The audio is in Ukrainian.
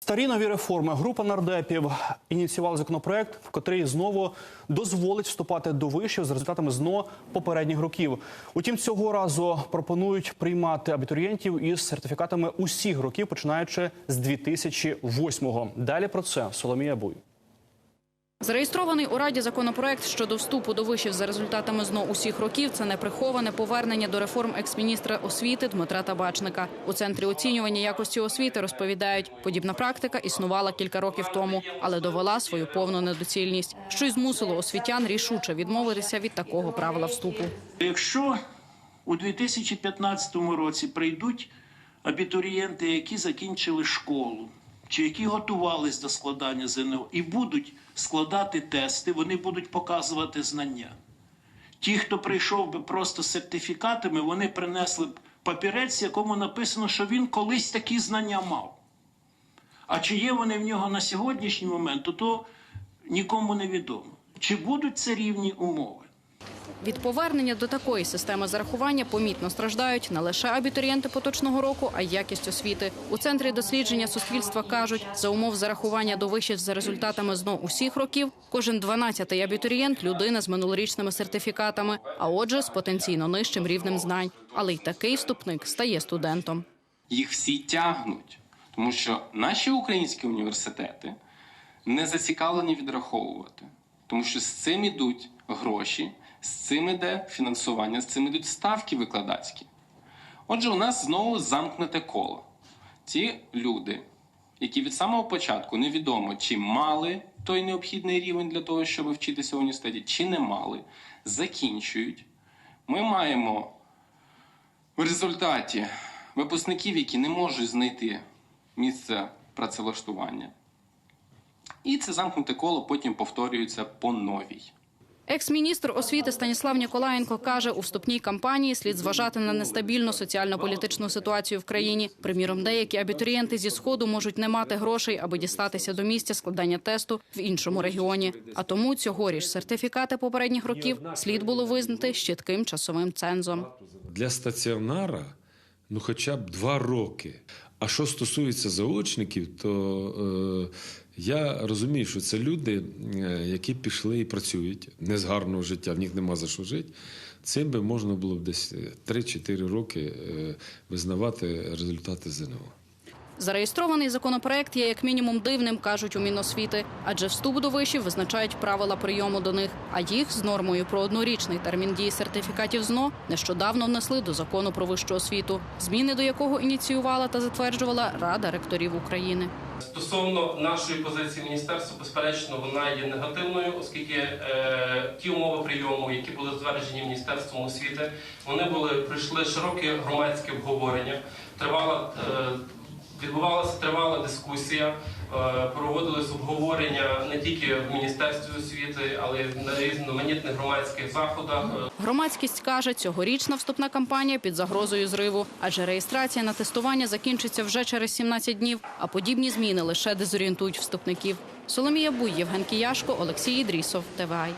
Старі нові реформи. Група нардепів ініціювала законопроект, в котрий знову дозволить вступати до вишів з результатами ЗНО попередніх років. Утім, цього разу пропонують приймати абітурієнтів із сертифікатами усіх років, починаючи з 2008-го. Далі про це Соломія Буй. Зареєстрований у Раді законопроект щодо вступу до вишів за результатами ЗНО усіх років – це неприховане повернення до реформ екс-міністра освіти Дмитра Табачника. У Центрі оцінювання якості освіти розповідають, подібна практика існувала кілька років тому, але довела свою повну недоцільність, що й змусило освітян рішуче відмовитися від такого правила вступу. Якщо у 2015 році прийдуть абітурієнти, які закінчили школу, чи які готувались до складання ЗНО, і будуть складати тести, вони будуть показувати знання. Ті, хто прийшов би просто з сертифікатами, вони принесли б папірець, якому написано, що він колись такі знання мав. А чи є вони в нього на сьогоднішній момент, то, то нікому не відомо. Чи будуть це рівні умови? Від повернення до такої системи зарахування помітно страждають не лише абітурієнти поточного року, а й якість освіти. У центрі дослідження суспільства кажуть, за умов зарахування до вишів за результатами ЗНО усіх років, кожен 12-й абітурієнт – людина з минулорічними сертифікатами, а отже, з потенційно нижчим рівнем знань. Але й такий вступник стає студентом. їх всі тягнуть, тому що наші українські університети не зацікавлені відраховувати, тому що з цим ідуть гроші, з цим іде фінансування, з цим ідуть ставки викладацькі. Отже, у нас знову замкнуте коло. Ті люди, які від самого початку невідомо, чи мали той необхідний рівень для того, щоб вчитися в університеті, чи не мали, закінчують. Ми маємо в результаті випускників, які не можуть знайти місце працевлаштування. І це замкнуте коло потім повторюється по новій. Екс-міністр освіти Станіслав Ніколаєнко каже, у вступній кампанії слід зважати на нестабільну соціально-політичну ситуацію в країні. Приміром, деякі абітурієнти зі сходу можуть не мати грошей, аби дістатися до місця складання тесту в іншому регіоні. А тому цьогоріч сертифікати попередніх років слід було визнати з чітким часовим цензом. Для стаціонара ну хоча б два роки. А що стосується заочників, то е, я розумію, що це люди, е, які пішли і працюють не з гарного життя, в них нема за що жити. Цим би можна було б десь 3-4 роки е, визнавати результати ЗНО. Зареєстрований законопроект є як мінімум дивним, кажуть у Міносвіти, адже вступ до вишів визначають правила прийому до них. А їх з нормою про однорічний термін дії сертифікатів ЗНО нещодавно внесли до закону про вищу освіту, зміни до якого ініціювала та затверджувала Рада ректорів України. Стосовно нашої позиції міністерства, безперечно, вона є негативною, оскільки е, ті умови прийому, які були затверджені міністерством освіти, вони були пройшли широке громадське обговорення. Тривала е, відбувалася тривала дискусія, е, проводились обговорення не тільки в міністерстві освіти, але й на різноманітних громадських заходах. Громадськість каже, цьогорічна вступна кампанія під загрозою зриву, адже реєстрація на тестування закінчиться вже через 17 днів, а подібні зміни лише дезорієнтують вступників. Соломія Буй, Євген Кіяшко, Олексій Ідрісов, ТВАЙ.